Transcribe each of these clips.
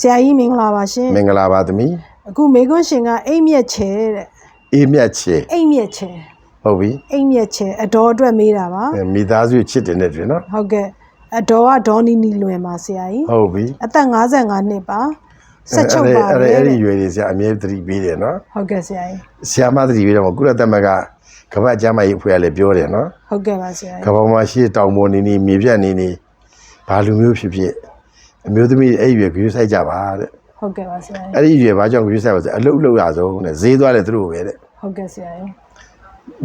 ဆရာကြီးမင်္ဂလာပါရှင်မင်္ဂလာပါသမီးအခုမေကွန်းရှင်ကအိမ်မြက်ချဲတဲ့အေးမြတ်ချေအိမ်မြက်ချဲဟုတ်ပြီအိမ်မြက်ချဲအတော်အတွက်မေးတာပါအဲမိသားစုချစ်တယ်နဲ့တွင်နော်ဟုတ်ကဲ့အတော်ကဒေါနီနီလွယ်ပါဆရာကြီးဟုတ်ပြီအသက်55နှစ်ပါဆက်ချုပ်ပါအဲ့လေဒါအဲ့ဒီရွယ်တွေဆရာအမြဲသတိပေးတယ်နော်ဟုတ်ကဲ့ဆရာကြီးဆရာမသတိပေးတော့ကုလသမဂ္ဂကမ္ဘာ့ကျန်းမာရေးအဖွဲ့ကလည်းပြောတယ်နော်ဟုတ်ကဲ့ပါဆရာကကြီးမ္ဘာမှာရှိတဲ့တောင်ပေါ်နေနေမြေပြတ်နေနေဘာလူမျိုးဖြစ်ဖြစ် အမျိုးသမီးအဲ့ဒီရွယ်ဂရုစိုက်ကြပါတဲ့ဟုတ်ကဲ့ပါဆရာကြီးအဲ့ဒီရွယ်ဘာကြောင့်ဂရုစိုက်ပါဆိုအလုတ်လောက်ရဆုံးတဲ့ဈေးသွားတယ်သူတို့ပဲတဲ့ဟုတ်ကဲ့ဆရာကြီး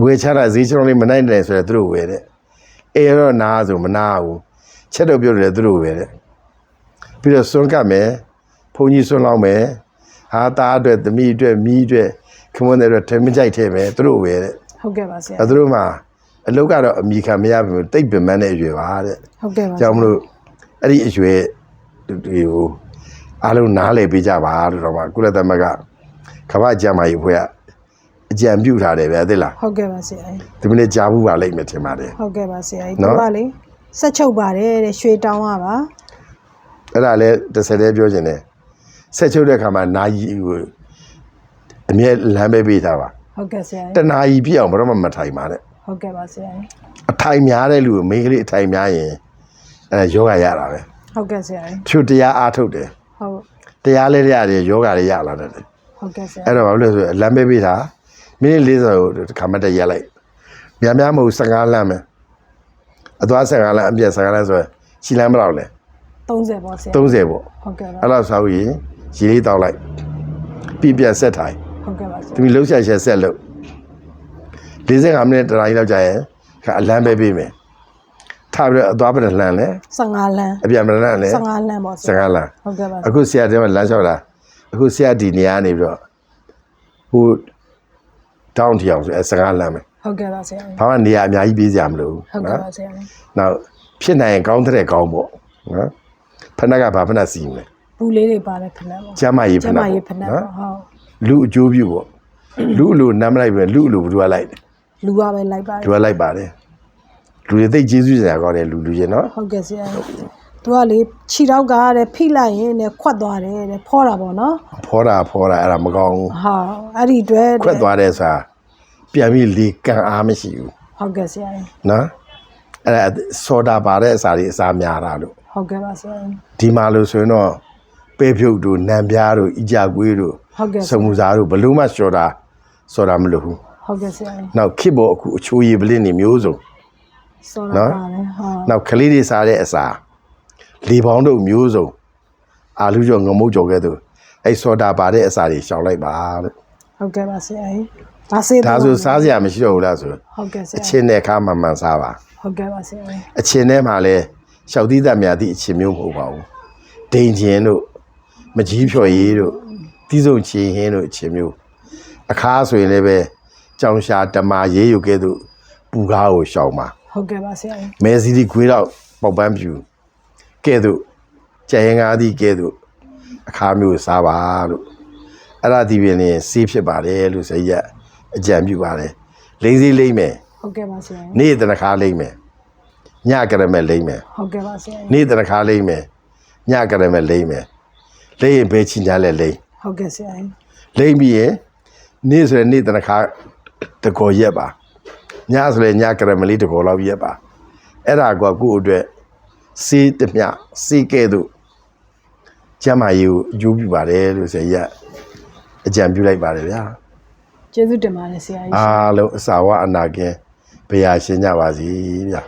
ဝေချတာဈေးချောင်းလေးမနိုင်တယ်ဆိုတော့သူတို့ဝယ်တဲ့အေးတော့နားဆိုမနာဘူးချက်တော့ပြောတယ်သူတို့ဝယ်တဲ့ပြီးတော့စွန့်ကပ်မယ်ဘုန်းကြီးစွန့်လောက်မယ်ဟာသားအတွက်သမီးအတွက်မိအတွက်ခမွန်းတဲ့အတွက်ထမင်းကြိုက်ထဲမယ်သူတို့ဝယ်တဲ့ဟုတ်ကဲ့ပါဆရာအဲသူတို့မှအလုတ်ကတော့အမိခံမရဘူးတိတ်ပင်မန်းတဲ့အရွယ်ပါတဲ့ဟုတ်ကဲ့ပါကြောင့်မလို့အဲ့ဒီအရွယ် ဒီဟိုအားလုံးနားလည်ပေးကြပါလို့တော့မှကုလသမဂ္ဂကမ္ဘာ့ကျန်းမာရေးအဖွဲ့ကအကြံပြုထားတယ်ဗျာသိလားဟုတ်ကဲ့ပါဆရာကြီးဒီမနေ့ကြားဘူးပါလိမ့်မယ်ထင်ပါတယ်ဟုတ်ကဲ့ပါဆရာကြီးနော်သူကလေဆက်ချုပ်ပါတယ်တဲ့ရွှေတောင်းကပါအဲ့ဒါလည်းတစ်ဆက်တည်းပြောချင်တယ်ဆက်ချုပ်တဲ့ခါမှာနာယီကိုအမြဲလမ်းပဲပေးထားပါဟုတ်ကဲ့ဆရာတကြီးနာယီပြည့်အောင်ဘယ်တော့မှမထိုင်ပါနဲ့ဟုတ်ကဲ့ပါဆရာကြီးအထိုင်များတဲ့လူကိုမိန်းကလေးအထိုင်များရင်အဲယောဂရတာပဲ ဟုတ်ကဲ့ဆရာကြီးဖြူတရားအားထုတ်တယ်ဟုတ်တရားလည်းရတယ်ယောဂလည်းရလာတယ်ဟုတ်ကဲ့ဆရာအဲ့တော့ဘာလို့လဲဆိုတော့လမ်းပဲပေးထားမိနစ်40ကိုတစ်ခါမှတည်းရက်လိုက်များများမဟုတ်15လမ်းမယ်အသွား15လမ်းအပြည့်15လမ်းဆိုရင်ရှီလမ်းမလောက်လဲ30ပေါ့ဆရာ30ပေါ့ဟုတ်ကဲ့ပါအဲ့လောက်ဆောက်ရင်ရေလေးတောက်လိုက်ပြီးပြန်ဆက်ထိုင်ဟုတ်ကဲ့ပါဆရာသူလှုပ်ရှားချက်ဆက်လို့45မိနစ်တနားကြီးလောက်ကြာရင်ခါအလမ်းပဲပေးမယ် ထားပြီးတော့အသွားပြန်လှမ်းလဲ15လမ်းအပြန်ပြန်လှမ်းလဲ15လမ်းပေါ့ဆရာ15လမ်းဟုတ်ကဲ့ပါအခုဆရာတဲမှာလမ်းလျှောက်တာအခုဆရာဒီနေရာနေပြီးတော့ဟိုတောင်းထီအောင်ဆိုအဲ15လမ်းပဲဟုတ်ကဲ့ပါဆရာဘာမှနေရာအများကြီးပေးစရာမလိုဘူးဟုတ်ကဲ့ပါဆရာနောက်ဖြစ်နိုင်ရင်ကောင်းတဲ့ကောင်းပေါ့နော်ဖဏကဘာဖဏစီမလဲဘူးလေးတွေပါတယ်ဖနက်ပေါ့ကျမ်းမာရေးဖကျဏမပေါ့ရေးဖနက်ပေါ့ဟုတ်လူအကျိုးပြုပေါ့လူအလိုနမ်းမလိုက်ပဲလူအလိုဘယ်သူကလိုက်တယ်လူကပဲလိုက်ပါတသူယ်ကလိုက်ပါတယ် လူတွေသိကျေးဇူးစရာကောင်းတယ်လူလူချင်းနော်ဟုတ်ကဲ့ဆရာသူကလေခြေတော့ကတဲ့ဖိလိုက်ရင်တဲ့ခွတ်သွားတယ်တဲ့ဖောတာပေါ့နော်ဖောတာဖောတာအဲ့ဒါမကောင်းဘူးဟာအဲ့ဒီအတွက်ခွက်သွားတဲ့ဆိုတာပြန်ပြီးလေကန်အားမရှိဘူးဟုတ်ကဲ့ဆရာနော်အဲ့ဒါဆောတာပါတဲ့အစာတွေအစာများတာလို့ဟုတ်ကဲ့ပါဆရာဒီမှာလို့ဆိုရင်တော့ပဲဖြုတ်တို့နံပြားတို့အကြကွေးတို့ဟုတ်ကဲ့စုံမှုစားတို့ဘလို့မှဆောတာဆောတာမလို့ဘူးဟုတ်ကဲ့ဆရာနောက်ခစ်ပေါ်အခုအချိုးရည်ပလင်းနေမျိုးစုံ စောနော်တာပါတယ်ဟာနောက်ကလေးတွေစားတဲ့အစာလေပေါင်းတို့မျိုးစုံအာလူကြောငမုတ်ကြောကဲ့သို့အဲ့ဆောတာပါတဲ့အစာတွေရှောင်လိုက်ပါလို့ဟုတ်ကဲ့ပါဆရာဒါစေးဒါဆိုစားစရာမရှိတော့ဘူးလားဆိုဟုတ်ကဲ့ဆအရာချင်းနဲ့ခါမှန်မှန်စားပါဟုတ်ကဲ့ပါဆရာအချင်းထဲမှာလဲရှောက်သီးသက်များသည့်အချင်းမျိုးမဟုတ်ပါဘူးဒိန်ချင်းတို့မကြီးဖြော်ရည်တို့တီးစုံချင်ဟင်းတို့အချင်းမျိုးအခါဆိုရင်လည်းပဲကြောင်ရှာဓမ္မာရေးယူကဲ့သို့ပူကားကိုရှောင်ပါ ဟုတ်ကဲ့ပါဆရာမဲစီဒီခွေးတော့ပေါက်ပန်းပြူကဲ့သို့ကြဲရင်ကားသည့်ကဲ့သို့အခါမျိုးစားပါလို့အဲ့ဒါဒီပြင်နေစေးဖြစ်ပါတယ်လို့ဆိုရက်အကြံပြုပါတယ်လိမ့်စေးလိမ့်မယ်ဟုတ်ကဲ့ပါဆရာနေ့တနခါလိမ့်မယ်ညကရမဲလိမ့်မယ်ဟုတ်ကဲ့ပါဆရာနေ့တနခါလိမ့်မယ်ညကရမဲလိမ့်မယ်လိမ့်ရင်ဘယ်ချင်ကြလဲလိမ့်ဟုတ်ကဲ့ဆရာလိမ့်ပြီးရင်နေ့ဆိုရင်နေ့တနခါတကောရက်ပါ ညဆိုရင်ညကရမလေးတကောလောက်ရက်ပါအဲ့ဒါကကိုယ့်အတွက်စေးတမျှစေးကဲ့သို့ကျမ်းမာရေးကိုအကျိုးပြုပါတယ်လို့ဆိုရက်အကြံပြုလိုက်ပါတယ်ဗျာကျေးဇူးတင်ပါတယ်ဆရာကြီးအားလုံးအစာဝအနာကင်းဘုရားရှင်ကြပါစီဗျာ